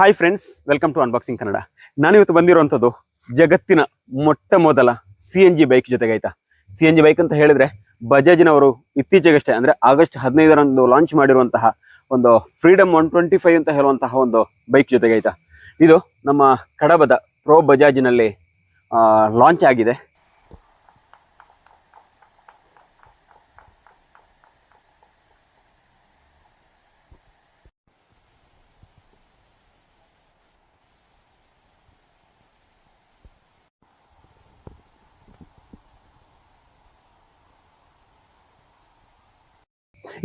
Hi friends welcome to unboxing Kannada ನಾನಿವತ್ತು ಬಂದಿರುವಂಥದ್ದು ಜಗತ್ತಿನ ಮೊಟ್ಟ ಮೊದಲ ಸಿ ಎನ್ ಜಿ ಬೈಕ್ ಜೊತೆಗೆ ಆಯ್ತಾ? ಸಿ ಎನ್ ಜಿ ಬೈಕ್ ಅಂತ ಹೇಳಿದ್ರೆ ಬಜಾಜಿನವರು ಇತ್ತೀಚೆಗಷ್ಟೇ, ಅಂದ್ರೆ ಆಗಸ್ಟ್ ಹದಿನೈದರಂದು ಲಾಂಚ್ ಮಾಡಿರುವಂತಹ ಒಂದು ಫ್ರೀಡಮ್ ಒನ್ ಟ್ವೆಂಟಿ ಫೈವ್ ಅಂತ ಹೇಳುವಂತಹ ಒಂದು ಬೈಕ್ ಜೊತೆಗೆ ಆಯ್ತಾ? ಇದು ನಮ್ಮ ಕಡಬದ ಪ್ರೋ ಬಜಾಜಿನಲ್ಲಿ ಲಾಂಚ್ ಆಗಿದೆ.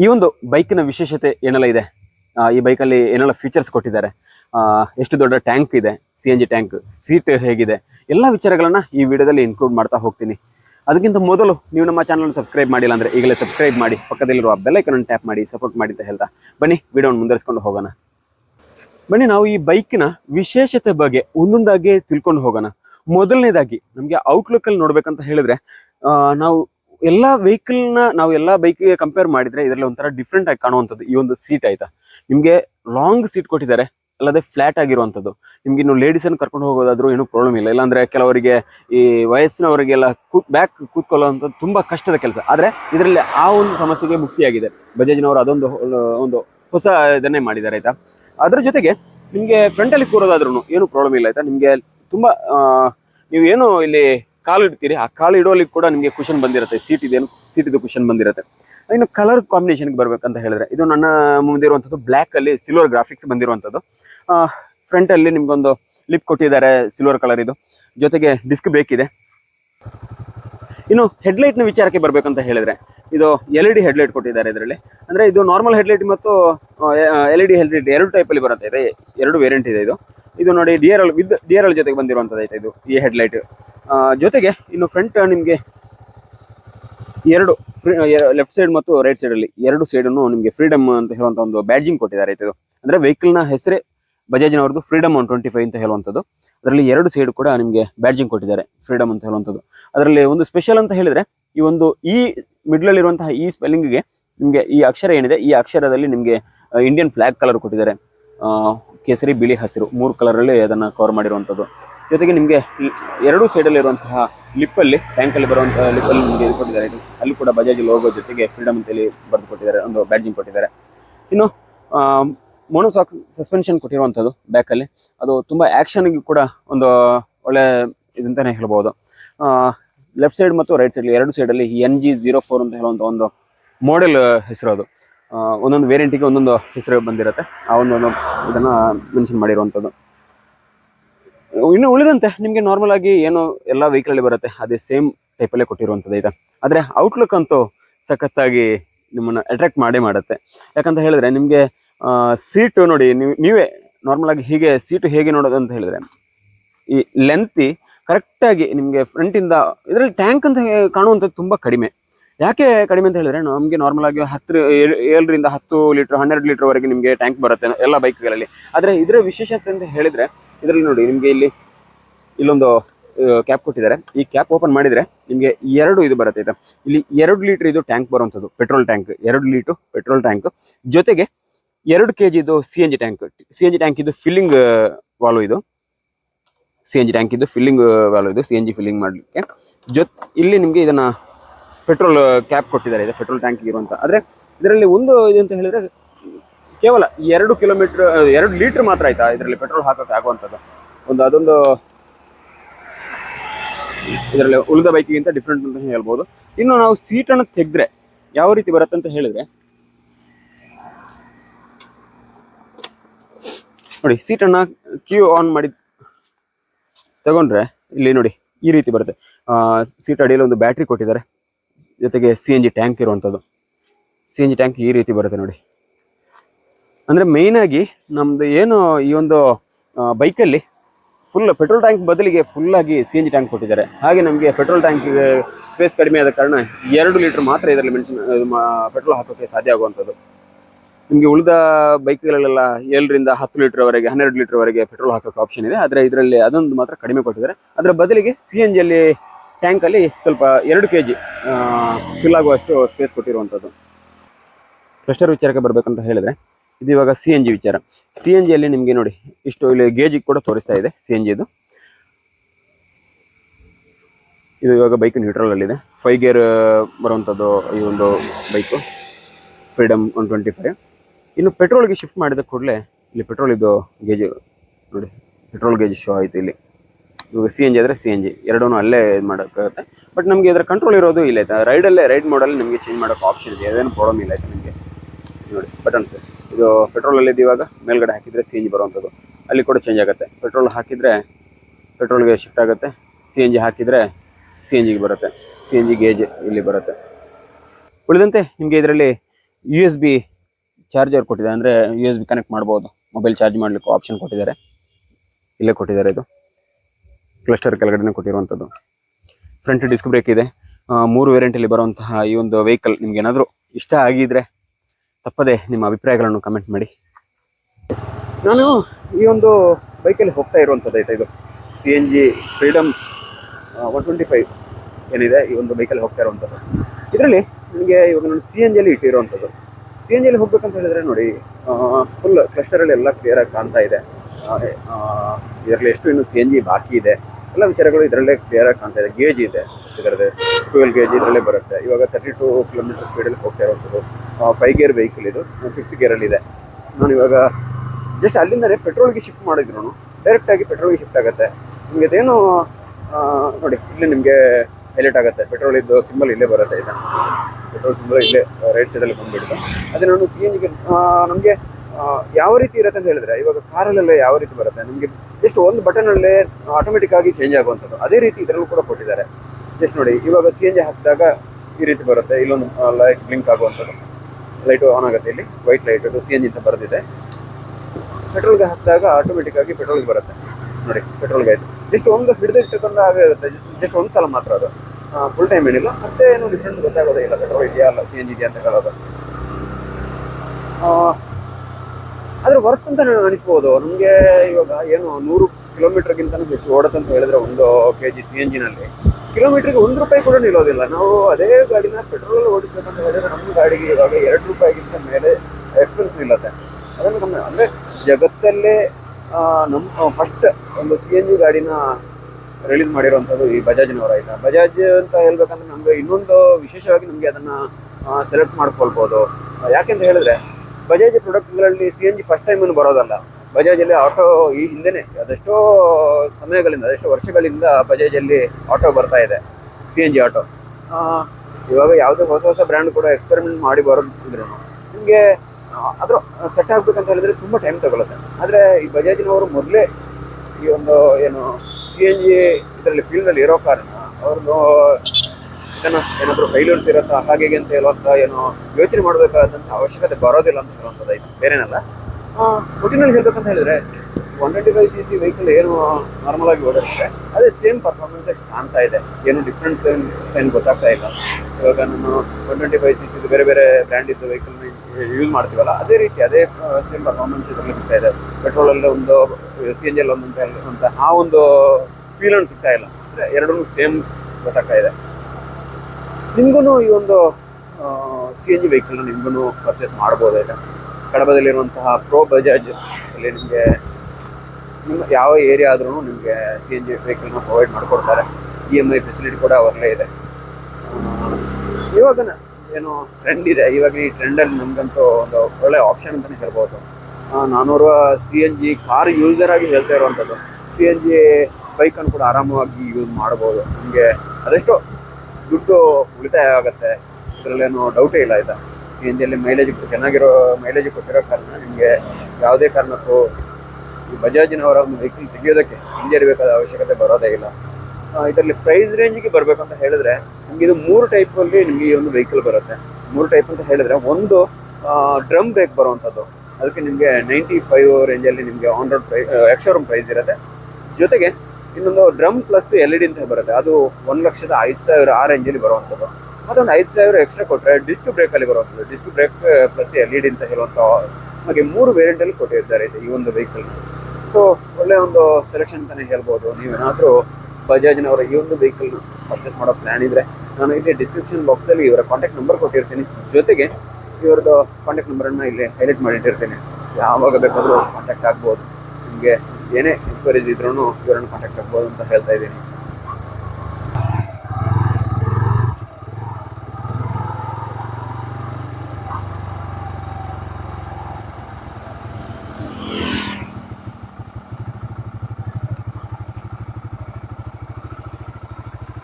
ಈ ಒಂದು ಬೈಕಿನ ವಿಶೇಷತೆ ಏನೆಲ್ಲ ಇದೆ? ಈ ಬೈಕಲ್ಲಿ ಏನೆಲ್ಲ ಫೀಚರ್ಸ್ ಕೊಟ್ಟಿದ್ದಾರೆ? ಎಷ್ಟು ದೊಡ್ಡ ಟ್ಯಾಂಕ್ ಇದೆ C N G tank seat ಹೇಗಿದೆ? ಎಲ್ಲ ವಿಚಾರಗಳನ್ನು ಈ ವಿಡಿಯೋದಲ್ಲಿ ಇನ್ಕ್ಲೂಡ್ ಮಾಡ್ತಾ ಹೋಗ್ತೀನಿ. ಅದಕ್ಕಿಂತ ಮೊದಲು ನೀವು ನಮ್ಮ ಚಾನಲ್ ಸಬ್ಸ್ಕ್ರೈಬ್ ಮಾಡಿಲ್ಲ ಅಂದ್ರೆ ಈಗಲೇ ಸಬ್ಸ್ಕ್ರೈಬ್ ಮಾಡಿ, ಪಕ್ಕದಲ್ಲಿರುವ ಬೆಲ್ಲೈಕನ್ ಟ್ಯಾಪ್ ಮಾಡಿ ಸಪೋರ್ಟ್ ಮಾಡಿ ಅಂತ ಹೇಳ್ತಾ. ಬನ್ನಿ ವಿಡಿಯೋ ಮುಂದುವರಿಸ್ಕೊಂಡು ಹೋಗೋಣ. ಬನ್ನಿ, ನಾವು ಈ ಬೈಕಿನ ವಿಶೇಷತೆ ಬಗ್ಗೆ ಒಂದೊಂದಾಗಿ ತಿಳ್ಕೊಂಡು ಹೋಗೋಣ. ಮೊದಲನೇದಾಗಿ, ನಮಗೆ ಔಟ್ಲುಕ್ ಅಲ್ಲಿ ನೋಡ್ಬೇಕಂತ ಹೇಳಿದ್ರೆ ನಾವು ಎಲ್ಲಾ ವೆಹಿಕಲ್ನ ನಾವು ಎಲ್ಲಾ ಬೈಕ್ಗೆ ಕಂಪೇರ್ ಮಾಡಿದ್ರೆ ಇದರಲ್ಲಿ ಒಂಥರ ಡಿಫ್ರೆಂಟ್ ಆಗಿ ಕಾಣುವಂಥದ್ದು ಈ ಒಂದು ಸೀಟ್ ಆಯ್ತಾ. ನಿಮಗೆ ಲಾಂಗ್ ಸೀಟ್ ಕೊಟ್ಟಿದ್ದಾರೆ ಅಲ್ಲದೆ ಫ್ಲಾಟ್ ಆಗಿರುವಂಥದ್ದು. ನಿಮ್ಗೆ ಇನ್ನು ಲೇಡೀಸ್ ಅನ್ನು ಕರ್ಕೊಂಡು ಹೋಗೋದಾದ್ರೂ ಏನೂ ಪ್ರಾಬ್ಲಮ್ ಇಲ್ಲ. ಇಲ್ಲಾಂದ್ರೆ ಕೆಲವರಿಗೆ ಈ ವಯಸ್ಸಿನವರಿಗೆಲ್ಲ ಕೂತ್ ಬ್ಯಾಕ್ ಕೂತ್ಕೊಳ್ಳುವಂಥದ್ದು ತುಂಬಾ ಕಷ್ಟದ ಕೆಲಸ. ಆದ್ರೆ ಇದರಲ್ಲಿ ಆ ಒಂದು ಸಮಸ್ಯೆಗೆ ಮುಕ್ತಿಯಾಗಿದೆ. ಬಜಾಜ್ನವರು ಅದೊಂದು ಒಂದು ಹೊಸ ಇದನ್ನೇ ಮಾಡಿದ್ದಾರೆ ಆಯ್ತಾ. ಅದರ ಜೊತೆಗೆ ನಿಮಗೆ ಫ್ರಂಟ್ ಅಲ್ಲಿ ಕೂರೋದಾದ್ರೂ ಏನು ಪ್ರಾಬ್ಲಮ್ ಇಲ್ಲ ಆಯ್ತಾ. ನಿಮಗೆ ತುಂಬಾ ಆ, ನೀವು ಏನು ಇಲ್ಲಿ ಕಾಲು ಇಡ್ತೀರಿ ಆ ಕಾಲು ಇಡೋಲಿಕ್ಕೆ ಕೂಡ ನಿಮಗೆ ಕುಷನ್ ಬಂದಿರುತ್ತೆ. ಸೀಟ್ ಇದೇನು? ಸೀಟ್ ಇದು ಕುಶನ್ ಬಂದಿರುತ್ತೆ. ಇನ್ನು ಕಲರ್ ಕಾಂಬಿನೇಷನ್ಗೆ ಬರ್ಬೇಕಂತ ಹೇಳಿದ್ರೆ, ಇದು ನನ್ನ ಮುಂದೆ ಇರುವಂಥದ್ದು ಬ್ಲ್ಯಾಕ್ ಅಲ್ಲಿ ಸಿಲ್ವರ್ ಗ್ರಾಫಿಕ್ಸ್ ಬಂದಿರುವಂಥದ್ದು ಫ್ರಂಟ್ ಅಲ್ಲಿ ನಿಮ್ಗೊಂದು ಲಿಪ್ ಕೊಟ್ಟಿದ್ದಾರೆ ಸಿಲ್ವರ್ ಕಲರ್ ಇದು. ಜೊತೆಗೆ ಡಿಸ್ಕ್ ಬೇಕಿದೆ. ಇನ್ನು ಹೆಡ್ಲೈಟ್ನ ವಿಚಾರಕ್ಕೆ ಬರಬೇಕಂತ ಹೇಳಿದ್ರೆ, ಇದು ಎಲ್ ಇ ಡಿ ಹೆಡ್ಲೈಟ್ ಕೊಟ್ಟಿದ್ದಾರೆ ಇದರಲ್ಲಿ. ಅಂದ್ರೆ ಇದು ನಾರ್ಮಲ್ ಹೆಡ್ಲೈಟ್ ಮತ್ತು ಎಲ್ ಇ ಡಿ ಹೆಡ್ಲೈಟ್ ಎರಡು ಟೈಪ್ ಅಲ್ಲಿ ಬರುತ್ತೆ. ಇದೆ ಎರಡು ವೇರಿಯಂಟ್ ಇದೆ ಇದು. ಇದು ನೋಡಿ D R L with D R L ಜೊತೆಗೆ ಬಂದಿರುವಂತದ್ದು ಐತೆ ಇದು, ಈ ಹೆಡ್ಲೈಟ್ ಜೊತೆಗೆ ಇನ್ನು ಫ್ರಂಟ್ ನಿಮಗೆ ಎರಡು ಲೆಫ್ಟ್ ಸೈಡ್ ಮತ್ತು ರೈಟ್ ಸೈಡ್ ಅಲ್ಲಿ ಎರಡು ಸೈಡ್ ಅನ್ನು ನಿಮಗೆ ಫ್ರೀಡಮ್ ಅಂತ ಹೇಳುವಂತ ಒಂದು ಬ್ಯಾಡ್ಜಿಂಗ್ ಕೊಟ್ಟಿದ್ದಾರೆ ಇದು. ಅಂದ್ರೆ ವೆಹಿಕಲ್ನ ಹೆಸರೇ ಬಜಾಜಿನವ್ರದ್ದು ಫ್ರೀಡಮ್ ಒನ್ ಟ್ವೆಂಟಿ ಫೈವ್ ಅಂತ ಹೇಳುವಂಥದ್ದು. ಅದರಲ್ಲಿ ಎರಡು ಸೈಡ್ ಕೂಡ ನಿಮಗೆ ಬ್ಯಾಡ್ಜಿಂಗ್ ಕೊಟ್ಟಿದ್ದಾರೆ ಫ್ರೀಡಮ್ ಅಂತ ಹೇಳುವಂಥದ್ದು. ಅದರಲ್ಲಿ ಒಂದು ಸ್ಪೆಷಲ್ ಅಂತ ಹೇಳಿದ್ರೆ ಈ ಒಂದು ಈ ಮಿಡ್ಲ್ ಅಲ್ಲಿ ಇರುವಂತಹ ಈ ಸ್ಪೆಲ್ಲಿಂಗ್ಗೆ ನಿಮಗೆ ಈ ಅಕ್ಷರ ಏನಿದೆ, ಈ ಅಕ್ಷರದಲ್ಲಿ ನಿಮಗೆ ಇಂಡಿಯನ್ ಫ್ಲಾಗ್ ಕಲರ್ ಕೊಟ್ಟಿದ್ದಾರೆ. ಕೇಸರಿ, ಬಿಳಿ, ಹಸಿರು ಮೂರು ಕಲರ್ ಅಲ್ಲಿ ಅದನ್ನ ಕವರ್ ಮಾಡಿರುವಂಥದ್ದು. ಜೊತೆಗೆ ನಿಮಗೆ ಎರಡು ಸೈಡಲ್ಲಿ ಇರುವಂತಹ ಲಿಪ್ಪಲ್ಲಿ ಅಲ್ಲಿ ಟ್ಯಾಂಕ್ ಅಲ್ಲಿ ಬರುವಂತಹ ಲಿಪ್ ಅಲ್ಲಿ ನಿಮಗೆ ಇದು ಕೊಟ್ಟಿದ್ದಾರೆ ಇದು ಅಲ್ಲಿ ಕೂಡ ಬಜಾಜ್ ಲೋಗೋ ಜೊತೆಗೆ ಫ್ರೀಡಮ್ ಅಂತೇಳಿ ಬರೆದು ಕೊಟ್ಟಿದ್ದಾರೆ, ಒಂದು ಬ್ಯಾಡ್ಜಿಂಗ್ ಕೊಟ್ಟಿದ್ದಾರೆ. ಇನ್ನು ಮೊನೋಸಾಕ್ ಸಸ್ಪೆನ್ಷನ್ ಕೊಟ್ಟಿರುವಂಥದ್ದು ಬ್ಯಾಕ್ ಅಲ್ಲಿ. ಅದು ತುಂಬ ಆಕ್ಷನ್ ಕೂಡ ಒಂದು ಒಳ್ಳೆ ಇದಂತಾನೆ ಹೇಳ್ಬೋದು. ಲೆಫ್ಟ್ ಸೈಡ್ ಮತ್ತು ರೈಟ್ ಸೈಡ್ ಎರಡು ಸೈಡಲ್ಲಿ ಎನ್ ಜಿ ಜೀರೋ ಫೋರ್ ಅಂತ ಹೇಳುವಂಥ ಒಂದು ಮಾಡೆಲ್ ಹೆಸರು ಅದು. ಒಂದೊಂದು ವೇರಿಯಂಟಿಗೆ ಒಂದೊಂದು ಹೆಸರು ಬಂದಿರುತ್ತೆ. ಆ ಒಂದೊಂದು ಇದನ್ನ ಮೆನ್ಷನ್ ಮಾಡಿರುವಂಥದ್ದು. ಇನ್ನು ಉಳಿದಂತೆ ನಿಮಗೆ ನಾರ್ಮಲ್ ಆಗಿ ಏನು ಎಲ್ಲ ವೆಹಿಕಲ್ ಅಲ್ಲಿ ಬರುತ್ತೆ. ಅದೇ ಸೇಮ್ ಟೈಪ್ ಅಲ್ಲೇ ಕೊಟ್ಟಿರುವಂಥದ್ದು ಇದೆ ಆದ್ರೆ ಔಟ್ಲುಕ್ ಅಂತೂ ಸಖತ್ತಾಗಿ ನಿಮ್ಮನ್ನ ಅಟ್ರಾಕ್ಟ್ ಮಾಡೇ ಮಾಡುತ್ತೆ. ಯಾಕಂತ ಹೇಳಿದ್ರೆ ನಿಮಗೆ ಸೀಟು ನೋಡಿ ನೀವು ನಾರ್ಮಲ್ ಆಗಿ ಹೀಗೆ ಸೀಟು ಹೇಗೆ ನೋಡೋದು ಅಂತ ಹೇಳಿದ್ರೆ, ಈ ಲೆಂತಿ ಕರೆಕ್ಟಾಗಿ ನಿಮಗೆ ಫ್ರಂಟಿಂದ ಇದರಲ್ಲಿ ಟ್ಯಾಂಕ್ ಅಂತ ಕಾಣುವಂಥದ್ದು ತುಂಬಾ ಕಡಿಮೆ. ಯಾಕೆ ಕಡಿಮೆ ಅಂತ ಹೇಳಿದ್ರೆ ನಮಗೆ ನಾರ್ಮಲ್ ಆಗಿ ಹತ್ತು, ಏಳ್- ಏಳರಿಂದ ಹತ್ತು ಲೀಟರ್ ಹನ್ನೆರಡು ಲೀಟರ್ ವರೆಗೆ ನಿಮಗೆ ಟ್ಯಾಂಕ್ ಬರುತ್ತೆ ಎಲ್ಲ ಬೈಕ್ಗಳಲ್ಲಿ ಆದರೆ ಇದರ ವಿಶೇಷತೆ ಅಂತ ಹೇಳಿದ್ರೆ, ಇದರಲ್ಲಿ ನೋಡಿ ನಿಮಗೆ ಇಲ್ಲಿ, ಇಲ್ಲೊಂದು ಕ್ಯಾಪ್ ಕೊಟ್ಟಿದ್ದಾರೆ. ಈ ಕ್ಯಾಪ್ ಓಪನ್ ಮಾಡಿದ್ರೆ ನಿಮಗೆ ಎರಡು ಇದು ಬರುತ್ತೆ ಆಯ್ತಾ ಇಲ್ಲಿ ಎರಡು ಲೀಟರ್ ಇದು ಟ್ಯಾಂಕ್ ಬರುವಂಥದ್ದು ಪೆಟ್ರೋಲ್ ಟ್ಯಾಂಕ್ ಎರಡು ಲೀಟರ್ ಪೆಟ್ರೋಲ್ ಟ್ಯಾಂಕ್ ಜೊತೆಗೆ ಎರಡು ಕೆ ಜಿದು C N G tank C N G tank ಇದು ಫಿಲ್ಲಿಂಗ್ ವಾಲು ಇದು. ಸಿ ಎನ್ ಜಿ ಟ್ಯಾಂಕ್ ಇದು ಫಿಲ್ಲಿಂಗ್ ವಾಲ್ವ್ ಇದು. ಸಿ ಎನ್ ಜಿ ಫಿಲ್ಲಿಂಗ್ ಮಾಡಲಿಕ್ಕೆ. ಜೊತೆ, ಇಲ್ಲಿ ನಿಮಗೆ ಇದನ್ನ ಪೆಟ್ರೋಲ್ ಕ್ಯಾಪ್ ಕೊಟ್ಟಿದ್ದಾರೆ, ಇದು ಪೆಟ್ರೋಲ್ ಟ್ಯಾಂಕ್ ಇರುವಂತ. ಆದ್ರೆ ಇದರಲ್ಲಿ ಒಂದು ಇದು ಅಂತ ಹೇಳಿದ್ರೆ, ಕೇವಲ ಎರಡು ಕಿಲೋಮೀಟರ್ ಎರಡು ಲೀಟರ್ ಮಾತ್ರ ಆಯ್ತಾ ಇದರಲ್ಲಿ ಪೆಟ್ರೋಲ್ ಹಾಕೋಕೆ ಆಗುವಂಥದ್ದು? ಒಂದು ಅದೊಂದು ಇದರಲ್ಲಿ ಉಳಿದ ಬೈಕಿಗಿಂತ ಡಿಫ್ರೆಂಟ್ ಅಂತ ಹೇಳ್ಬೋದು. ಇನ್ನು ನಾವು ಸೀಟನ್ನು ತೆಗೆದ್ರೆ ಯಾವ ರೀತಿ ಬರುತ್ತೆ ಅಂತ ಹೇಳಿದ್ರೆ, ನೋಡಿ ಸೀಟನ್ನ ಕ್ಯೂ ಆನ್ ಮಾಡಿ ತಗೊಂಡ್ರೆ, ಇಲ್ಲಿ ನೋಡಿ, ಈ ರೀತಿ ಬರುತ್ತೆ. ಸೀಟ್ ಅಡಿಯಲ್ಲಿ ಒಂದು ಬ್ಯಾಟ್ರಿ ಕೊಟ್ಟಿದ್ದಾರೆ. ಜೊತೆಗೆ ಸಿ ಎನ್ ಜಿ ಟ್ಯಾಂಕ್ ಇರುವಂಥದ್ದು. ಸಿ ಎನ್ ಜಿ ಟ್ಯಾಂಕ್ ಈ ರೀತಿ ಬರುತ್ತೆ ನೋಡಿ. ಅಂದರೆ ಮೇಯ್ನಾಗಿ ನಮ್ಮದು ಏನು ಈ ಒಂದು ಬೈಕಲ್ಲಿ ಫುಲ್ ಪೆಟ್ರೋಲ್ ಟ್ಯಾಂಕ್ ಬದಲಿಗೆ ಫುಲ್ಲಾಗಿ ಸಿ ಎನ್ ಜಿ ಟ್ಯಾಂಕ್ ಕೊಟ್ಟಿದ್ದಾರೆ. ಹಾಗೆ ನಮಗೆ ಪೆಟ್ರೋಲ್ ಟ್ಯಾಂಕ್ ಸ್ಪೇಸ್ ಕಡಿಮೆ ಆದ ಕಾರಣ ಎರಡು ಲೀಟ್ರ್ ಮಾತ್ರ ಇದರಲ್ಲಿ ಮೆನ್ಷನ್ ಪೆಟ್ರೋಲ್ ಹಾಕೋಕ್ಕೆ ಸಾಧ್ಯ ಆಗುವಂಥದ್ದು. ನಿಮಗೆ ಉಳಿದ ಬೈಕ್ಗಳಲ್ಲೆಲ್ಲ ಏಳರಿಂದ ಹತ್ತು ಲೀಟರ್ ವರೆಗೆ, ಹನ್ನೆರಡು ಲೀಟರ್ ವರೆಗೆ ಪೆಟ್ರೋಲ್ ಹಾಕೋಕೆ ಆಪ್ಷನ್ ಇದೆ. ಆದರೆ ಇದರಲ್ಲಿ ಅದೊಂದು ಮಾತ್ರ ಕಡಿಮೆ ಕೊಟ್ಟಿದ್ದಾರೆ. ಅದರ ಬದಲಿಗೆ ಸಿ ಎನ್ ಜಿಯಲ್ಲಿ ಟ್ಯಾಂಕಲ್ಲಿ ಸ್ವಲ್ಪ ಎರಡು ಕೆ ಜಿ ಫಿಲ್ ಆಗುವಷ್ಟು ಸ್ಪೇಸ್ ಕೊಟ್ಟಿರುವಂಥದ್ದು. ಪ್ರೆಷರ್ ವಿಚಾರಕ್ಕೆ ಬರಬೇಕಂತ ಹೇಳಿದ್ರೆ, ಇದು ಇವಾಗ ಸಿ ಎನ್ ಜಿ ವಿಚಾರ. ಸಿ ಎನ್ ಜಿಯಲ್ಲಿ ನಿಮಗೆ ನೋಡಿ, ಇಷ್ಟು ಇಲ್ಲಿ ಗೇಜ್ ಕೂಡ ತೋರಿಸ್ತಾ ಇದೆ ಸಿ ಎನ್ ಜಿದು ಇದು ಇವಾಗ ಬೈಕ್ ನ್ಯೂಟ್ರಲಲ್ಲಿದೆ ಫೈವ್ ಗೇರ್ ಬರುವಂಥದ್ದು ಈ ಒಂದು bike freedom one twenty five ಇನ್ನು ಪೆಟ್ರೋಲ್ಗೆ ಶಿಫ್ಟ್ ಮಾಡಿದ ಕೂಡಲೇ, ಇಲ್ಲಿ ಪೆಟ್ರೋಲ್ ಇದು ಗೇಜ್ ನೋಡಿ ಪೆಟ್ರೋಲ್ ಗೇಜ್ ಶೋ ಆಯಿತು ಇಲ್ಲಿ. ಸಿ ಎನ್ ಜಿ ಆದರೆ ಸಿ ಎನ್ ಜಿ ಎರಡೂ ಅಲ್ಲೇ ಇದು ಮಾಡೋಕ್ಕಾಗುತ್ತೆ. ಬಟ್ ನಮಗೆ ಇದರ ಕಂಟ್ರೋಲ್ ಇರೋದು ಇಲ್ಲ. ಆಯ್ತಾ ರೈಡಲ್ಲೇ ರೈಡ್ ಮಾಡಲ್ಲಿ ನಿಮಗೆ ಚೇಂಜ್ ಮಾಡೋಕೆ ಆಪ್ಷನ್ ಇದೆ. ಅದೇನು ಪ್ರಾಬ್ಲಮ್ ಇಲ್ಲ ಐತೆ ನಿಮಗೆ. ನೋಡಿ ಬಟನ್ಸ್ ಇದು ಪೆಟ್ರೋಲಲ್ಲಿ ಇವಾಗ. ಮೇಲ್ಗಡೆ ಹಾಕಿದರೆ ಸಿ ಎನ್ ಜಿ ಬರುವಂಥದ್ದು. ಅಲ್ಲಿ ಕೂಡ ಚೇಂಜ್ ಆಗುತ್ತೆ. ಪೆಟ್ರೋಲ್ ಹಾಕಿದರೆ ಪೆಟ್ರೋಲ್ಗೆ ಶಿಫ್ಟ್ ಆಗುತ್ತೆ. ಸಿ ಎನ್ ಜಿ ಹಾಕಿದರೆ ಸಿ ಎನ್ ಜಿಗೆ ಬರುತ್ತೆ. ಸಿ ಎನ್ ಜಿ ಗೇಜ್ ಇಲ್ಲಿ ಬರುತ್ತೆ. ಉಳಿದಂತೆ ನಿಮಗೆ ಇದರಲ್ಲಿ ಯು ಎಸ್ ಬಿ ಚಾರ್ಜರ್ ಕೊಟ್ಟಿದ್ದಾರೆ ಅಂದರೆ ಯು ಎಸ್ ಬಿ ಕನೆಕ್ಟ್ ಮಾಡ್ಬೋದು. ಮೊಬೈಲ್ ಚಾರ್ಜ್ ಮಾಡಲಿಕ್ಕೆ ಆಪ್ಷನ್ ಕೊಟ್ಟಿದ್ದಾರೆ. ಇಲ್ಲೇ ಕೊಟ್ಟಿದ್ದಾರೆ ಇದು. ಕ್ಲಸ್ಟರ್ ಕೆಳಗಡೆ ಕೊಟ್ಟಿರುವಂಥದ್ದು. ಫ್ರಂಟ್ ಡಿಸ್ಕ್ ಬ್ರೇಕ್ ಇದೆ. ಮೂರು ವೇರಿಯಂಟಲ್ಲಿ ಬರುವಂತಹ ಈ ಒಂದು ವೆಹಿಕಲ್ ನಿಮ್ಗೆ ಏನಾದರೂ ಇಷ್ಟ ಆಗಿದ್ರೆ ತಪ್ಪದೆ ನಿಮ್ಮ ಅಭಿಪ್ರಾಯಗಳನ್ನು ಕಮೆಂಟ್ ಮಾಡಿ. ನಾನು ಈ ಒಂದು ಬೈಕಲ್ಲಿ ಹೋಗ್ತಾ ಇರುವಂಥದ್ದು ಆಯ್ತಾ ಇದು? C N G freedom one twenty five ಏನಿದೆ ಈ ಒಂದು ಬೈಕಲ್ಲಿ ಹೋಗ್ತಾ ಇರುವಂಥದ್ದು. ಇದರಲ್ಲಿ ನನಗೆ ಇವಾಗ ನಾನು ಸಿ ಎನ್ ಜಿಯಲ್ಲಿ ಇಟ್ಟಿರುವಂಥದ್ದು. ಸಿ ಎನ್ ಜಿಯಲ್ಲಿ ಹೋಗ್ಬೇಕಂತ ಹೇಳಿದ್ರೆ ನೋಡಿ ಫುಲ್ ಕ್ಲಸ್ಟರಲ್ಲಿ ಎಲ್ಲ ಕ್ಲಿಯರಾಗಿ ಕಾಣ್ತಾ ಇದೆ. ಇದರಲ್ಲಿ ಎಷ್ಟು ಇನ್ನು ಸಿ ಎನ್ ಜಿ ಬಾಕಿ ಇದೆ. ಎಲ್ಲ ವಿಚಾರಗಳು ಇದರಲ್ಲೇ ಕ್ಲಿಯರ್ ಆಗಿ ಕಾಣ್ತಾ ಇದೆ. ಗೇಜ್ ಇದೆ ಇದರದೇ ಫ್ಯೂಯಲ್ ಗೇಜ್ ಇದರಲ್ಲೇ ಬರುತ್ತೆ. ಇವಾಗ ತರ್ಟಿ ಟು ಕಿಲೋಮೀಟರ್ ಸ್ಪೀಡಲ್ಲಿ ಹೋಗ್ತಾ ಇರುವಂಥದ್ದು. ಫೈವ್ ಗೇರ್ ವೆಹಿಕಲ್ ಇದು. ಫಿಫ್ತ್ ಗೇರಲ್ಲಿ ಇದೆ. ನಾನು ಇವಾಗ ಜಸ್ಟ್ ಅಲ್ಲಿಂದಲೇ ಪೆಟ್ರೋಲ್ಗೆ ಶಿಫ್ಟ್ ಮಾಡಿದ್ರು ಡೈರೆಕ್ಟಾಗಿ ಪೆಟ್ರೋಲ್ಗೆ ಶಿಫ್ಟ್ ಆಗುತ್ತೆ. ನಿಮಗೆ ಅದೇನು ನೋಡಿ, ಇಲ್ಲಿ ನಿಮಗೆ ಹೈಲೈಟ್ ಆಗುತ್ತೆ. ಪೆಟ್ರೋಲ್ ಇದ್ದು ಸಿಂಬಲ್ ಇಲ್ಲೇ ಬರುತ್ತೆ ಇದೆ ಪೆಟ್ರೋಲ್ ಸಿಂಬಲ್ ಇಲ್ಲೇ ರೈಟ್ ಸೈಡಲ್ಲಿ ಬಂದ್ಬಿಡುತ್ತೆ ಅದೇ ನಾನು ಸಿ ಎನ್ ಜಿಗೆ ನಮಗೆ ಯಾವ ರೀತಿ ಇರುತ್ತೆ ಅಂತ ಹೇಳಿದ್ರೆ, ಇವಾಗ ಕಾರಲ್ಲೆಲ್ಲ ಯಾವ ರೀತಿ ಬರುತ್ತೆ? ನಿಮಗೆ ಜಸ್ಟ್ ಒಂದು ಬಟನಲ್ಲೇ ಆಟೋಮೆಟಿಕ್ ಆಗಿ ಚೇಂಜ್ ಆಗುವಂಥದ್ದು. ಅದೇ ರೀತಿ ಇದರಲ್ಲೂ ಕೂಡ ಕೊಟ್ಟಿದ್ದಾರೆ. ಜಸ್ಟ್ ನೋಡಿ, ಇವಾಗ ಸಿ ಎನ್ ಜಿ ಹಾಕಿದಾಗ ಈ ರೀತಿ ಬರುತ್ತೆ. ಇಲ್ಲೊಂದು ಲೈಟ್ ಬ್ಲಿಂಕ್ ಆಗುವಂಥದ್ದು. ಲೈಟು ಆನ್ ಆಗುತ್ತೆ ಇಲ್ಲಿ. White light C N G ಅಂತ ಬರೆದಿದೆ. ಪೆಟ್ರೋಲ್ಗೆ ಹಾಕಿದಾಗ ಆಟೋಮೆಟಿಕ್ ಆಗಿ ಪೆಟ್ರೋಲ್ಗೆ ಬರುತ್ತೆ. ನೋಡಿ ಪೆಟ್ರೋಲ್ಗೆ ಆಯಿತು. ಜಸ್ಟ್ ಒಂದು ಹಿಡಿದು ಇಟ್ಟುಕೊಂಡು ಹಾಗೆ ಇರುತ್ತೆ. ಜಸ್ಟ್ ಒಂದು ಸಲ ಮಾತ್ರ ಅದು. ಫುಲ್ ಟೈಮ್ ಏನಿಲ್ಲ. ಮತ್ತೆ ಏನು ಡಿಫ್ರೆನ್ಸ್ ಗೊತ್ತಾಗೋದೇ ಇಲ್ಲ. ಪೆಟ್ರೋಲ್ ಇದೆಯಾ ಅಲ್ಲ? ಸಿ ಎನ್ ಜಿ ಇದೆಯಾ ಅಂತ ಹೇಳೋದು. ಆ, ಆದ್ರೆ ವರ್ತ್ ಅಂತ ನನಗೆ ಅನಿಸ್ಬೋದು. ನಮಗೆ ಇವಾಗ ಏನು ನೂರು ಕಿಲೋಮೀಟರ್ಗಿಂತ ಹೆಚ್ಚು ಓಡತ್ ಅಂತ ಹೇಳಿದ್ರೆ ಒಂದು ಕೆ ಜಿ ಸಿ ಎನ್ ಜಿನಲ್ಲಿ ಕಿಲೋಮೀಟರ್ಗೆ ಒಂದು ರೂಪಾಯಿ ಕೂಡ ನಿಲ್ಲೋದಿಲ್ಲ. ನಾವು ಅದೇ ಗಾಡಿನ ಪೆಟ್ರೋಲ್ ಓಡಿಸ್ಬೇಕಂತ ಹೇಳಿದ್ರೆ ನಮ್ಮ ಗಾಡಿಗೆ ಇವಾಗ ಎರಡು ರೂಪಾಯಿಗಿಂತ ಮೇಲೆ ಎಕ್ಸ್ಪೆನ್ಸ್ ನಿಲ್ಲತ್ತೆ. ಅದನ್ನು ಕಮ್ಮಿ ಅಂದರೆ ಜಗತ್ತಲ್ಲೇ ನಮ್ಮ ಫಸ್ಟ್ ಒಂದು ಸಿ ಎನ್ ಜಿ ಗಾಡಿನ ರಿಲೀಸ್ ಮಾಡಿರುವಂಥದ್ದು ಈ ಬಜಾಜ್ನವರು ಆಯಿತಾ ಬಜಾಜ್ ಅಂತ ಹೇಳ್ಬೇಕಂದ್ರೆ ನಮ್ಗೆ ಇನ್ನೊಂದು ವಿಶೇಷವಾಗಿ ನಮಗೆ ಅದನ್ನ ಸೆಲೆಕ್ಟ್ ಮಾಡ್ಕೊಳ್ಬೋದು. ಯಾಕೆಂತ ಹೇಳಿದ್ರೆ Bajaj ಪ್ರಾಡಕ್ಟ್ಗಳಲ್ಲಿ C N G first time ಬರೋದಲ್ಲ. ಬಜಾಜಲ್ಲಿ ಆಟೋ ಈ ಹಿಂದೆನೆ ಅದೆಷ್ಟೋ ಸಮಯಗಳಿಂದ ಅದೆಷ್ಟೋ ವರ್ಷಗಳಿಂದ ಬಜಾಜಲ್ಲಿ ಆಟೋ ಬರ್ತಾ ಇದೆ ಸಿ ಎನ್ ಜಿ ಆಟೋ ಇವಾಗ ಯಾವುದೇ ಹೊಸ ಹೊಸ ಬ್ರ್ಯಾಂಡ್ ಕೂಡ ಎಕ್ಸ್ಪೆರಿಮೆಂಟ್ ಮಾಡಿ ಬರೋದಿದ್ರು ನಿಮಗೆ ಆದರೂ ಸೆಟ್ ಆಗಬೇಕಂತ ಹೇಳಿದ್ರೆ ತುಂಬ ಟೈಮ್ ತಗೊಳುತ್ತೆ. ಆದರೆ ಈ ಬಜಾಜಿನವರು ಮೊದಲೇ ಈ ಒಂದು ಏನು ಸಿ ಎನ್ ಜಿ ಇದರಲ್ಲಿ ಫೀಲ್ಡಲ್ಲಿ ಇರೋ ಕಾರಣ ಅವ್ರದ್ದು ಇದನ್ನ ಏನಾದ್ರು ಫೈಲ್ಯೂರ್ಸ್ ಇರುತ್ತಾ? ಹಾಗೆ ಅಂತ ಹೇಳುವಂತ ಏನೋ ಯೋಚನೆ ಮಾಡಬೇಕಾದಂತ ಅವಶ್ಯಕತೆ ಬರೋದಿಲ್ಲ ಅಂತ ಹೇಳುವಂಥದ್ದು ಬೇರೆನಲ್ಲ? ಒಟ್ಟಿನಲ್ಲಿ ಹೇಳ್ಬೇಕಂತ ಹೇಳಿದ್ರೆ one twenty five C C vehicle ಏನು ನಾರ್ಮಲ್ ಆಗಿ ಓಡಿಸ್ತಾರೆ ಅದೇ ಸೇಮ್ ಪರ್ಫಾರ್ಮೆನ್ಸ್ ಕಾಣ್ತಾ ಇದೆ. ಏನು ಡಿಫ್ರೆನ್ಸ್ ಏನು ಗೊತ್ತಾಗ್ತಾ ಇಲ್ಲ. ಇವಾಗ ನಾನು one twenty five C C ಬೇರೆ ಬೇರೆ ಬ್ರ್ಯಾಂಡ್ ಇದ್ದು ವೆಹಿಕಲ್ ಯೂಸ್ ಮಾಡ್ತೀವಲ್ಲ ಅದೇ ರೀತಿ ಅದೇ ಸೇಮ್ ಪರ್ಫಾರ್ಮೆನ್ಸ್ ಇದರಲ್ಲಿ ಸಿಗ್ತಾ ಇದೆ. ಪೆಟ್ರೋಲ್ ಅಲ್ಲಿ ಒಂದು ಸಿ ಎನ್ ಜಿ ಒಂದು ಅಂತ ಅಂತ ಆ ಒಂದು ಫೀಲ್ ಅನ್ನು ಸಿಗ್ತಾ ಇಲ್ಲ. ಅಂದ್ರೆ ಎರಡೂ ಸೇಮ್ ಗೊತ್ತಾಗ್ತಾ ಇದೆ. ನಿಮ್ಗೂ ಈ ಒಂದು ಸಿ ಎನ್ ಜಿ ವೆಹಿಕಲ್ನ ನಿಮ್ಗೂ ಪರ್ಚೇಸ್ ಮಾಡ್ಬೋದು ಕಡಬದಲ್ಲಿರುವಂತಹ ಪ್ರೋ ಬಜಾಜ್ ಅಲ್ಲಿ ನಿಮಗೆ ನಿಮ್ಮ ಯಾವ ಏರಿಯಾ ಆದ್ರೂ ನಿಮಗೆ ಸಿ ಎನ್ ಜಿ ವೆಹಿಕಲ್ನ ಪ್ರೊವೈಡ್ ಮಾಡಿಕೊಡ್ತಾರೆ. ಇ ಎಂ ಐ ಫೆಸಿಲಿಟಿ ಕೂಡ ಅವರಲ್ಲೇ ಇದೆ. ಇವಾಗ ಏನು ಟ್ರೆಂಡ್ ಇದೆ. ಇವಾಗ ಈ ಟ್ರೆಂಡಲ್ಲಿ ನಮಗಂತೂ ಒಂದು ಒಳ್ಳೆ ಆಪ್ಷನ್ ಅಂತಲೇ ಹೇಳ್ಬೋದು. ನಾನೋರ್ವ ನಾನೂರು C N G car user ಆಗಿ ಹೇಳ್ತಾ ಇರುವಂಥದ್ದು. ಸಿ ಎನ್ ಜಿ ಬೈಕನ್ನು ಕೂಡ ಆರಾಮವಾಗಿ ಯೂಸ್ ಮಾಡ್ಬೋದು. ನಿಮಗೆ ಅದೆಷ್ಟೋ ದುಡ್ಡು ಉಳಿತಾಯ ಆಗುತ್ತೆ. ಇದರಲ್ಲೇನು ಡೌಟೇ ಇಲ್ಲ ಆಯಿತಾ ಸಿ ಎನ್ ಜಿಯಲ್ಲಿ ಮೈಲೇಜ್ ಚೆನ್ನಾಗಿರೋ ಮೈಲೇಜ್ ಕೊಟ್ಟಿರೋ ಕಾರಣ ನಿಮಗೆ ಯಾವುದೇ ಕಾರಣಕ್ಕೂ ಈ ಬಜಾಜಿನವರ ಒಂದು ವೆಹಿಕಲ್ ತೆಗೆಯೋದಕ್ಕೆ ಹಿಂಜರಿಬೇಕಾದ ಅವಶ್ಯಕತೆ ಬರೋದೇ ಇಲ್ಲ. ಇದರಲ್ಲಿ ಪ್ರೈಸ್ ರೇಂಜ್ಗೆ ಅಂತ ಹೇಳಿದ್ರೆ ನಿಮಗೆ ಇದು ಮೂರು ಟೈಪಲ್ಲಿ ನಿಮಗೆ ಈ ಒಂದು ವೆಹಿಕಲ್ ಬರುತ್ತೆ. ಮೂರು ಟೈಪ್ ಅಂತ ಹೇಳಿದ್ರೆ ಒಂದು ಡ್ರಮ್ ಬ್ರೇಕ್ ಬರುವಂಥದ್ದು. ಅದಕ್ಕೆ ನಿಮಗೆ ನೈಂಟಿ ಫೈವ್ ರೇಂಜಲ್ಲಿ ನಿಮಗೆ ಆನ್ ರೋಡ್ ಪ್ರೈ ಎಕ್ಶೋರೂಮ್ ಪ್ರೈಸ್ ಇರುತ್ತೆ. ಜೊತೆಗೆ ಇನ್ನೊಂದು drum plus L E D ಅಂತ ಬರುತ್ತೆ. ಅದು ಒಂದು ಲಕ್ಷದ ಐದು ಸಾವಿರ ಆ ರೇಂಜಲ್ಲಿ ಬರುವಂಥದ್ದು ಮತ್ತೊಂದು ಐದು ಸಾವಿರ ಎಕ್ಸ್ಟ್ರಾ ಕೊಟ್ಟರೆ ಡಿಸ್ಕ್ ಬ್ರೇಕಲ್ಲಿ ಬರುವಂಥದ್ದು disc brake plus L E D ಅಂತ ಹೇಳುವಂಥ ನಮಗೆ ಮೂರು ವೇರಿಯಂಟಲ್ಲಿ ಕೊಟ್ಟಿರ್ತಾರೆ ಇದು ಈ ಒಂದು ವೆಹಿಕಲ್ ಸೊ ಒಳ್ಳೆ ಒಂದು ಸೆಲೆಕ್ಷನ್ ಅಂತಾನೆ ಹೇಳ್ಬೋದು. ನೀವೇನಾದರೂ ಬಜಾಜ್ನವರ ಈ ಒಂದು ವೆಹಿಕಲ್ ಪರ್ಚೇಸ್ ಮಾಡೋ ಪ್ಲಾನ್ ಇದ್ರೆ ನಾನು ಇಲ್ಲಿ ಡಿಸ್ಕ್ರಿಪ್ಷನ್ ಬಾಕ್ಸಲ್ಲಿ ಇವರ ಕಾಂಟ್ಯಾಕ್ಟ್ ನಂಬರ್ ಕೊಟ್ಟಿರ್ತೀನಿ. ಜೊತೆಗೆ ಇವ್ರದ್ದು ಕಾಂಟ್ಯಾಕ್ಟ್ ನಂಬರನ್ನು ಇಲ್ಲಿ ಹೈಲೈಟ್ ಮಾಡಿಟ್ಟಿರ್ತೀನಿ. ಯಾವಾಗ ಬೇಕಾದರೂ ಕಾಂಟ್ಯಾಕ್ಟ್ ಆಗ್ಬೋದು. ನಿಮಗೆ ಏನೇ ಎನ್ಕ್ವೈರೀಸ್ ಇದ್ರೂ ಇವರನ್ನು ಕಾಂಟ್ಯಾಕ್ಟ್ ಆಗ್ಬೋದು ಅಂತ ಹೇಳ್ತಾ ಇದ್ದೀನಿ.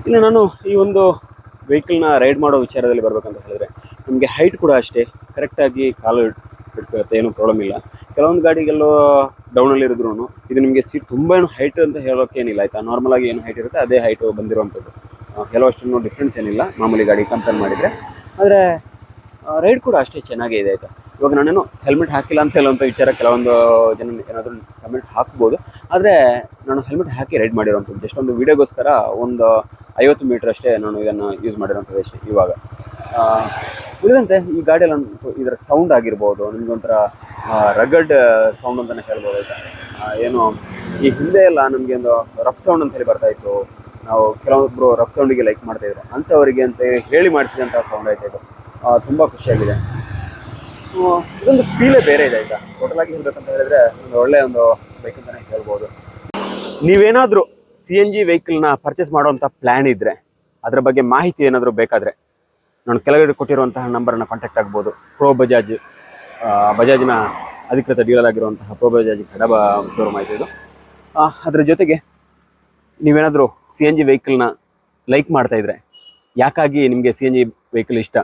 ಇಲ್ಲ ನಾನು ಈ ಒಂದು ವೆಹಿಕಲ್ನ ರೈಡ್ ಮಾಡೋ ವಿಚಾರದಲ್ಲಿ ಬರಬೇಕಂತ ಹೇಳಿದ್ರೆ, ನಮಗೆ ಹೈಟ್ ಕೂಡ ಅಷ್ಟೇ. ಕರೆಕ್ಟಾಗಿ ಕಾಲು ಇಟ್ಕೊಳುತ್ತೆ ಏನೂ ಪ್ರಾಬ್ಲಮ್ ಇಲ್ಲ. ಕೆಲವೊಂದು ಗಾಡಿಗೆಲ್ಲೋ ಡೌನಲ್ಲಿ ಇರಿದ್ರು ಇದು ನಿಮಗೆ ಸೀಟ್ ತುಂಬ ಏನು ಹೈಟ್ ಅಂತ ಹೇಳೋಕೆ ಏನಿಲ್ಲ, ಆಯಿತಾ? ನಾರ್ಮಲ್ ಆಗಿ ಏನು ಹೈಟ್ ಇರುತ್ತೆ, ಅದೇ ಹೈಟು ಬಂದಿರುವಂಥದ್ದು. ಕೆಲವಷ್ಟು ಡಿಫ್ರೆನ್ಸ್ ಏನಿಲ್ಲ, ಮಾಮೂಲಿ ಗಾಡಿ ಕಂಪೇರ್ ಮಾಡಿದರೆ. ಆದರೆ ರೈಡ್ ಕೂಡ ಅಷ್ಟೇ ಚೆನ್ನಾಗೇ ಇದೆ, ಆಯಿತಾ? ಇವಾಗ ನಾನೇನು ಹೆಲ್ಮೆಟ್ ಹಾಕಿಲ್ಲ ಅಂತ ಹೇಳುವಂಥ ವಿಚಾರ ಕೆಲವೊಂದು ಜನ ಏನಾದರೂ ಕಮೆಂಟ್ ಹಾಕ್ಬೋದು. ಆದರೆ, ನಾನು ಹೆಲ್ಮೆಟ್ ಹಾಕಿ ರೈಡ್ ಮಾಡಿರೋಂಥದ್ದು ಜಸ್ಟ್ ಒಂದು ವೀಡಿಯೋಗೋಸ್ಕರ ಒಂದು ಐವತ್ತು ಮೀಟರ್ ಅಷ್ಟೇ ನಾನು ಇದನ್ನು ಯೂಸ್ ಮಾಡಿರೋಂಥದ್ದು ಅಷ್ಟೇ ಇವಾಗ. ಉಳಿದಂತೆ ಈ ಗಾಡಿಯಲ್ಲಿ ಇದರ ಸೌಂಡ್ ಆಗಿರ್ಬೋದು, ನಿಮ್ಗೊಂಥರ ರಗಡ್ ಸೌಂಡ್ ಅಂತಲೇ ಹೇಳ್ಬೋದು ಏನು, ಈ ಹಿಂದೆ ಎಲ್ಲ ನಮಗೆ ಒಂದು ರಫ್ ಸೌಂಡ್ ಅಂತ ಹೇಳಿ ಬರ್ತಾ ಇತ್ತು. ನಾವು ಕೆಲವೊಬ್ಬರು ರಫ್ ಸೌಂಡಿಗೆ ಲೈಕ್ ಮಾಡ್ತಾ ಇದ್ರು. ಅಂಥವರಿಗೆ ಅಂತ ಹೇಳಿ ಮಾಡಿಸಿದಂಥ ಸೌಂಡ್ ಆಯ್ತಾ ಇದು. ತುಂಬ ಖುಷಿಯಾಗಿದೆ. ಇದೊಂದು ಫೀಲೇ ಬೇರೆ ಇದೆ ಆಯಿತಾ? ಟೋಟಲಾಗಿ ಹೇಳ್ಬೇಕಂತ ಹೇಳಿದ್ರೆ ಒಂದು ಒಳ್ಳೆ ಒಂದು ಬೈಕ್ ಅಂತಲೇ ಹೇಳ್ಬೋದು. ನೀವೇನಾದರೂ ಸಿ ಎನ್ ಜಿ ವೆಹಿಕಲ್ನ ಪರ್ಚೇಸ್ ಮಾಡುವಂಥ ಪ್ಲ್ಯಾನ್ ಇದ್ದರೆ ಅದರ ಬಗ್ಗೆ ಮಾಹಿತಿ ಏನಾದರೂ ಬೇಕಾದರೆ, ನಾನು ಕೆಳಗಡೆ ಕೊಟ್ಟಿರುವಂತಹ ನಂಬರನ್ನು ಕಾಂಟ್ಯಾಕ್ಟ್ ಆಗ್ಬೋದು. ಪ್ರೋ ಬಜಾಜ್ ಬಜಾಜ್ನ ಅಧಿಕೃತ ಡೀಲರ್ ಆಗಿರುವಂತಹ ಪ್ರೊ ಬಜಾಜ್ ಕಡಬ ಶೋರೂಮ್ ಆಯಿತು ಇದು. ಅದರ ಜೊತೆಗೆ ನೀವೇನಾದರೂ ಸಿ ಎನ್ ಜಿ ವೆಹಿಕಲ್ನ ಲೈಕ್ ಮಾಡ್ತಾ ಇದ್ರೆ, ಯಾಕಾಗಿ ನಿಮಗೆ ಸಿ ಎನ್ ಜಿ ವೆಹಿಕಲ್ ಇಷ್ಟ?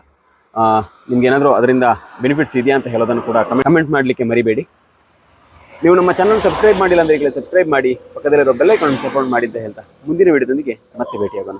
ನಿಮ್ಗೆ ಏನಾದರೂ ಅದರಿಂದ ಬೆನಿಫಿಟ್ಸ್ ಇದೆಯಾ ಅಂತ ಹೇಳೋದನ್ನು ಕೂಡ ಕಮೆಂಟ್ ಮಾಡಲಿಕ್ಕೆ ಮರಿಬೇಡಿ. ನೀವು ನಮ್ಮ ಚಾನಲ್ ಸಬ್ಸ್ಕ್ರೈಬ್ ಮಾಡಿಲ್ಲ ಅಂದರೆ ಈಗಲೇ ಸಬ್ಸ್ಕ್ರೈಬ್ ಮಾಡಿ, ಪಕ್ಕದಲ್ಲಿರೋ ಬೆಲ್ಲೈಕಾನ್ ಸಪೋರ್ಟ್ ಮಾಡಿ ಅಂತ ಹೇಳ್ತಾ ಮುಂದಿನ ವಿಡಿಯೋದೊಂದಿಗೆ ಮತ್ತೆ ಭೇಟಿಯಾಗೋಣ.